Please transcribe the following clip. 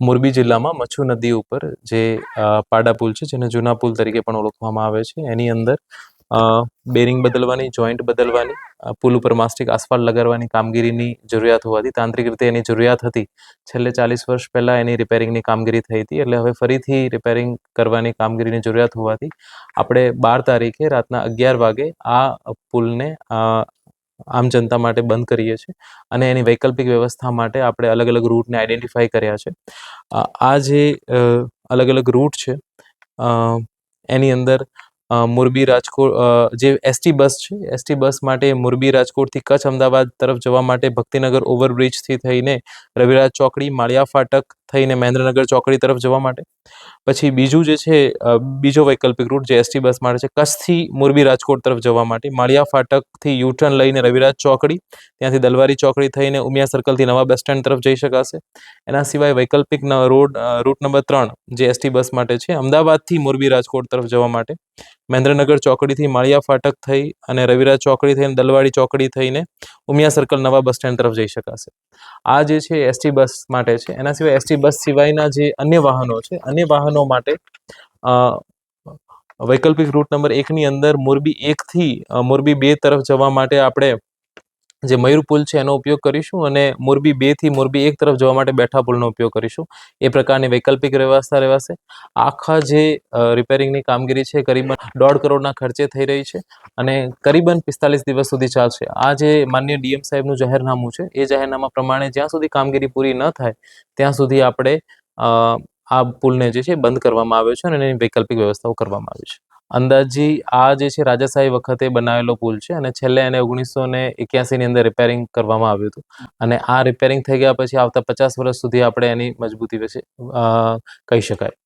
મોરબી જિલ્લામાં મચ્છુ નદી ઉપર જે પાડા પુલ છે, જેને જૂના પુલ તરીકે પણ ઓળખવામાં આવે છે, એની અંદર બેરિંગ બદલવાની, જોઈન્ટ બદલવાની પુલ ઉપર માસ્ટિક આસફાલ લગાડવાની કામગીરીની જરૂરિયાત હોવાથી, તાંત્રિક રીતે એની જરૂરિયાત હતી. છેલ્લે ચાલીસ વર્ષ પહેલાં એની રિપેરિંગની કામગીરી થઈ હતી, એટલે હવે ફરીથી રિપેરિંગ કરવાની કામગીરીની જરૂરિયાત હોવાથી, આપણે બાર તારીખે રાતના અગિયાર વાગે આ પુલને આમ જનતા માટે બંધ કરીએ છીએ અને એની વૈકલ્પિક વ્યવસ્થા માટે આપણે અલગ અલગ રૂટને આઈડેન્ટિફાઈ કર્યા છે. આ જે અલગ અલગ રૂટ છે એની અંદર મોરબી રાજકોટ જે એસટી બસ છે એસટી બસ માટે મોરબી રાજકોટથી કચ્છ અમદાવાદ તરફ જવા માટે ભક્તિનગર ઓવરબ્રિજથી થઈને રવિરાજ ચોકડી, માળિયા ફાટક થઈને મહેન્દ્રનગર ચોકડી તરફ જવા માટે. પછી બીજું જે છે બીજો વૈકલ્પિક રૂટ જે એસટી બસ માટે છે, કચ્છથી મોરબી રાજકોટ તરફ જવા માટે. માળિયા ફાટકથી યુટર્ન લઈને રવિરાજ ચોકડી, ત્યાંથી દલવારી ચોકડી થઈને ઉમિયા સર્કલથી નવા બસ સ્ટેન્ડ તરફ જઈ શકાશે. એના સિવાય વૈકલ્પિક રોડ રૂટ નંબર ત્રણ જે એસટી બસ માટે છે, અમદાવાદથી મોરબી રાજકોટ તરફ જવા માટે. મહેન્દ્રનગર ચોકડીથી માળિયા ફાટક થઈ અને રવિરાજ ચોકડી થઈને દલવાડી ચોકડી થઈને ઉમિયા સર્કલ નવા બસ સ્ટેન્ડ તરફ જઈ શકાશે. આ જે છે એસટી બસ માટે છે, એના સિવાય એસટી બસ સિવાયના જે અન્ય વાહનો છે, અન્ય વાહનો માટે વૈકલ્પિક રૂટ નંબર એકની અંદર મોરબી એકથી મોરબી બે તરફ જવા માટે આપણે જે મયુર પુલ છે, એનો ઉપયોગ કરીશું અને મોરબી બેથી મોરબી એક તરફ જવા માટે બેઠા પુલનો ઉપયોગ કરીશું. એ પ્રકારની વૈકલ્પિક વ્યવસ્થા રહેવાશે. આખા જે રિપેરિંગની કામગીરી છે, કરીબન દોઢ કરોડના ખર્ચે થઈ રહી છે અને કરીબન પિસ્તાલીસ દિવસ સુધી ચાલશે. આ જે માન્ય ડીએમ સાહેબનું જાહેરનામું છે, એ જાહેરનામા પ્રમાણે જ્યાં સુધી કામગીરી પૂરી ન થાય, ત્યાં સુધી આપણે આ પુલને જે છે, બંધ કરવામાં આવ્યો છે અને એની વૈકલ્પિક વ્યવસ્થાઓ કરવામાં આવી છે. અંદાજી આ જે છે રાજાશાહી વખતે બનાવેલો પુલ છે અને છેલ્લે એને ઓગણીસો ને એક્યાસીની અંદર રિપેરિંગ કરવામાં આવ્યું હતું. અને આ રિપેરિંગ થઈ ગયા પછી આવતા પચાસ વર્ષ સુધી આપણે એની મજબૂતી વિશે કહી શકાય.